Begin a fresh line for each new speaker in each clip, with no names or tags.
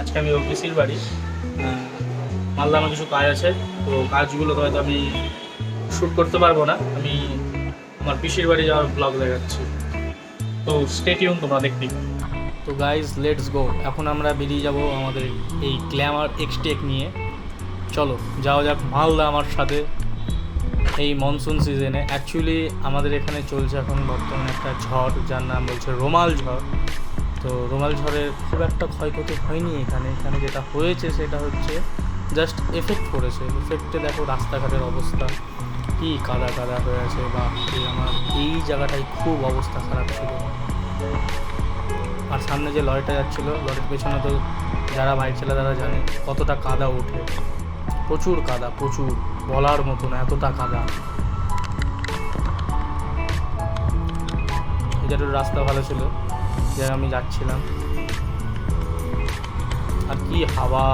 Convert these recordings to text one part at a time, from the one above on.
আজকে আমি পিসির বাড়ি। মালদা আমার কিছু কাজ আছে, তো কাজগুলো হয়তো আমি শ্যুট করতে পারব না। আমি আমার পিসির বাড়ি যাওয়ার ব্লগ দেখাচ্ছি। তো স্টেটিউন তোমরা দেখতেই তো গাইজ লেটস গো এখন আমরা বেরিয়ে যাব আমাদের এই গ্ল্যামার এক্সটেক নিয়ে। চলো, যাওয়া যাক মালদা আমার সাথে এই মনসুন সিজনে অ্যাকচুয়ালি আমাদের এখানে চলছে এখন বর্তমানে একটা ঝড়, যার নাম বলছে রোমাল ঝড়। তো রোমাল ঝড়ের খুব একটা ক্ষয়ক্ষতি হয়নি এখানে। এখানে যেটা হয়েছে সেটা হচ্ছে জাস্ট এফেক্ট করেছে এফেক্টে দেখো রাস্তাঘাটের অবস্থা। কি কাদা কাদা হয়ে আছে বা আমার এই জায়গাটায় খুব অবস্থা খারাপ ছিল। আর সামনে যে লরিটা যাচ্ছিল, লরির পেছনে তো যারা বাইক চালায় তারা জানে কতটা কাদা ওঠে। প্রচুর কাদা, প্রচুর। বলার মতো না, এতটা কাদা। জায়গাটার রাস্তা ভালো ছিল। যে আমি যাচ্ছিলাম। আর কি হাওয়া?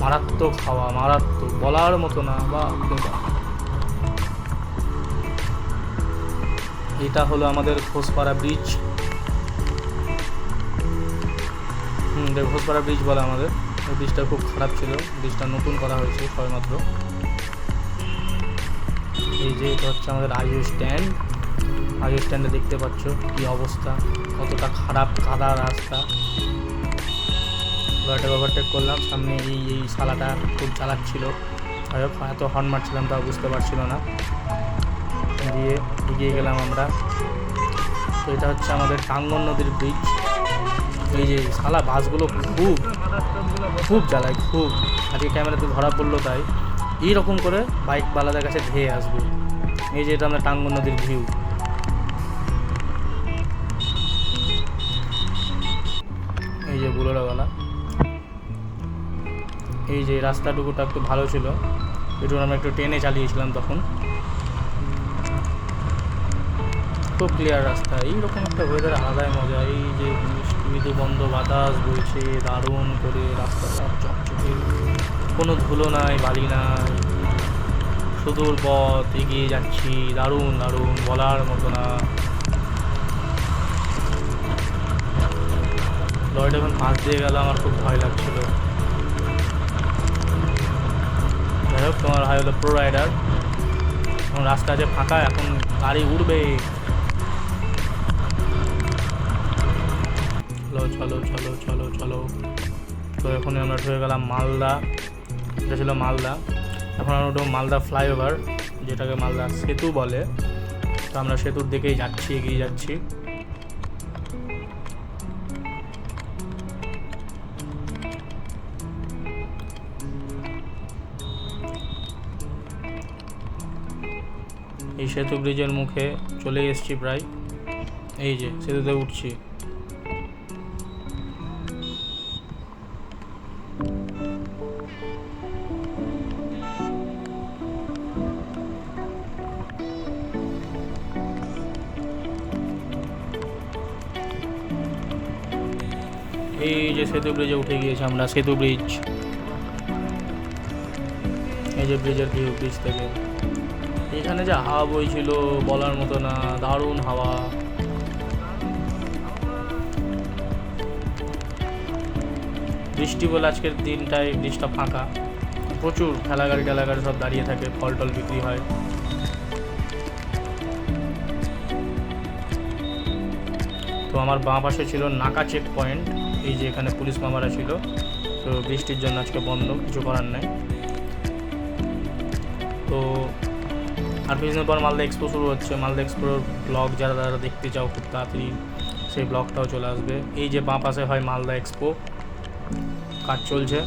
মারাত্মক হাওয়া, মারাত্মক, বলার মতো না, বা এটা হলো আমাদের খোসপাড়া ব্রিজ হুম দেখ ঘোষপাড়া ব্রিজ বলে আমাদের। ব্রিজটা খুব খারাপ ছিল। ব্রিজটা নতুন করা হয়েছে সবেমাত্র এই যে এটা হচ্ছে আমাদের আইও স্ট্যান্ড আইও স্ট্যান্ডে দেখতে পাচ্ছ কি অবস্থা, কতটা খারাপ কাদা রাস্তা। গাড়িটা ওভারটেক করলাম, সামনে এই এই শালাটা খুব চালাচ্ছিল এত হর্ন মারছিলাম তাও বুঝতে পারছিল না। দিয়ে এগিয়ে গেলাম আমরা। তো এটা হচ্ছে আমাদের টাঙ্গন নদীর ব্রিজ এই যে শালা বাসগুলো খুব খুব জ্বালায়, খুব। আজকে ক্যামেরাতে ধরা পড়ল তাই। এইরকম করে বাইক বালাদের কাছে ধেয়ে আসবে। এই যে এটা আমরা টাঙ্গন নদীর ভিউ যে বুলোরাওয়ালা এই যে রাস্তাটুকুটা একটু ভালো ছিল একটু আমরা একটু ট্রেনে চালিয়েছিলাম তখন। খুব ক্লিয়ার রাস্তা, এইরকম একটা ওয়েদার আলাদাই মজা, এই যে মৃদু বন্ধ বাতাস বইছে, দারুণ করে রাস্তাটা চকচকে। কোনো ধুলো নাই, বালি নাই, সুদূর পথ এগিয়ে যাচ্ছি, দারুণ দারুণ বলার মতো না। লরিটা যখন পাশ দিয়ে গেল, আমার খুব ভয় লাগছিল। যাই হোক, তোমার হয় হলো প্রো রাইডার এখন রাস্তা আছে ফাঁকা, এখন গাড়ি উঠবে চলো চলো চলো চলো চলো। তো এখন আমরা ঢুকে গেলাম মালদা। এটা ছিল মালদা। এখন আমরা উঠবো মালদা ফ্লাইওভার যেটাকে মালদা সেতু বলে। তো আমরা সেতুর দিকেই যাচ্ছি, এগিয়ে যাচ্ছি। এই সেতু ব্রিজের মুখে চলে এসেছি প্রায়। এই যে, সেতুতে উঠছি। এই যে সেতু ব্রিজে উঠে গিয়েছি আমরা, সেতু ব্রিজ। এই যে ব্রিজের ভিউ ব্রিজ থেকে। এখানে যে হাওয়া বইছিল বলার মতো না, দারুণ হাওয়া। বৃষ্টি বলে আজকের দিনটায় ব্রিজটা ফাঁকা। প্রচুর ঠেলাগাড়ি ঠেলাগাড়ি সব দাঁড়িয়ে থাকে, ফল টল বিক্রি হয়। তো আমার বাঁ পাশে ছিল নাকা চেক পয়েন্ট এই যে এখানে পুলিশ মামারা ছিল। তো বৃষ্টির জন্য আজকে বন্ধ, কিছু করার নাই। তো আর কিছুদিন পর মালদা এক্সপো শুরু হচ্ছে। মালদা এক্সপোর ব্লগ যারা যারা দেখতে চাও, খুব তাড়াতাড়ি সেই ব্লগটাও চলে আসবে। এই যে বাঁ পাশে হয় মালদা এক্সপো কাজ চলছে।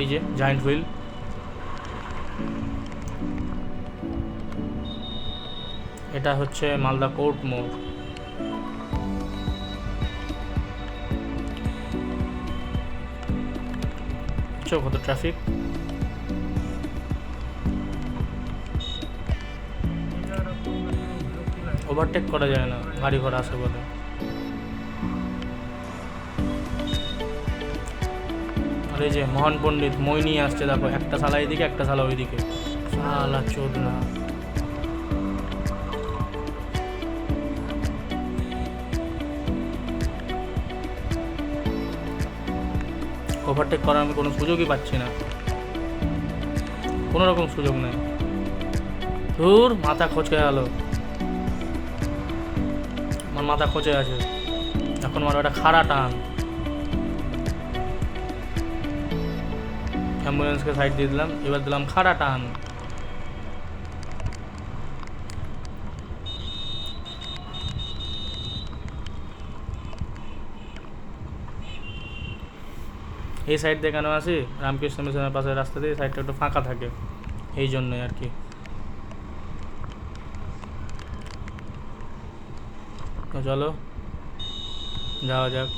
এই যে জায়েন্ট হুইল এটা হচ্ছে মালদা কোর্ট মোড় চো কত ট্রাফিক ওভারটেক করা যায় না, গাড়ি ঘোড়া আসে বলে। আর এই যে মহান পণ্ডিত মই নিয়ে আসছে, দেখো, একটা শালা এদিকে একটা শালা ওইদিকে। শালা চোদ না ওভারটেক করার আমি কোনো সুযোগই পাচ্ছি না। কোনো রকম সুযোগ নেই। ধুর, মাথা খচকে গেল। মাথা খচে আছে। এখন আমার একটা খাড়া টান। অ্যাম্বুলেন্সকে সাইড দিয়ে দিলাম, এবার দিলাম খাড়া টান। এই সাইড দিয়ে কেন আসি? রামকৃষ্ণ মিশনের পাশে রাস্তা দিয়ে সাইডটা একটু ফাঁকা থাকে। এই জন্যই আর কি। চলো, যাওয়া যাক।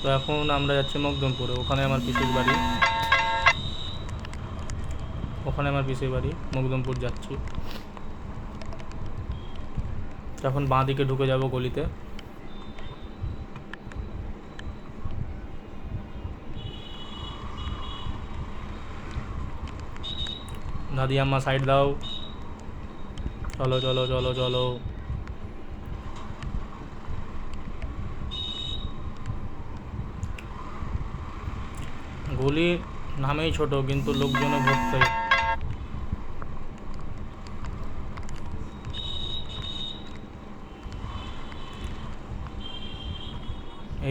তো এখন আমরা যাচ্ছি মকদমপুরে, ওখানে আমার পিসির বাড়ি। ওখানে আমার পিসির বাড়ি, মকদমপুর যাচ্ছি। এখন বাঁ দিকে ঢুকে যাব গলিতে। দাদি আম্মা সাইড দাও। চলো চলো চলো চলো। গলি নামেই ছোট, কিন্তু লোকজনে ভর্তি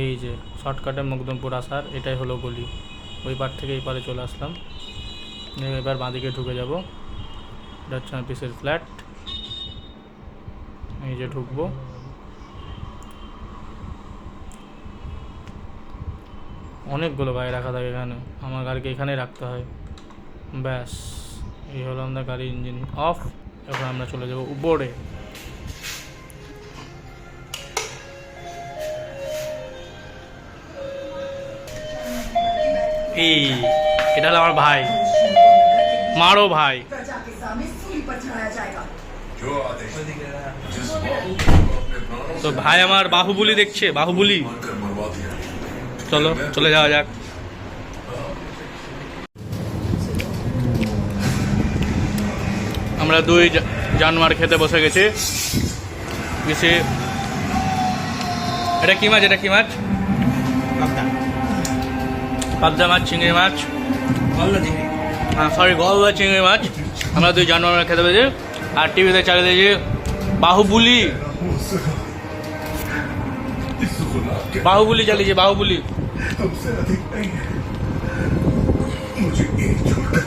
এই যে, শর্টকাটে মকদমপুর আসার, এটাই হলো গলি। ওই পার থেকে এই পারে চলে আসলাম। এবার বাঁদিকে ঢুকে যাব। এটা হচ্ছে আমার পিসের ফ্ল্যাট এই যে ঢুকবো। অনেকগুলো গাড়ি রাখা থাকে এখানে। আমার গাড়িকে এখানেই রাখতে হয়। ব্যাস এই হলো আমাদের গাড়ির ইঞ্জিন অফ। এখন আমরা চলে যাব উপরে। এই এটা হলো আমার ভাই। মারো ভাই। তো ভাই আমার বাহুবলি দেখছে বাহুবলি। চলো চলে যাওয়া যাক। আমরা দুই জানোয়ার খেতে বসে গেছি। বেশি এটা কি মাছ? এটা কি মাছ? পাবদা। মাছ চিংড়ি মাছ। হ্যাঁ সরি গলদা চিংড়ি মাছ। আমরা দুই জানোয়ার খেতে পেয়েছি আর টিভিতে চালিয়ে দিয়েছি বাহুবুলি। বাহুবলি চালিয়েছি বাহুবুলি।
अधिक नहीं है मुझे एक छोड़कर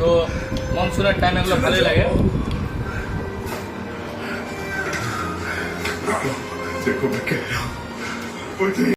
तो मानसूरत टाइम मतलब भले लगे।
देखो मैं कह रहा हूँ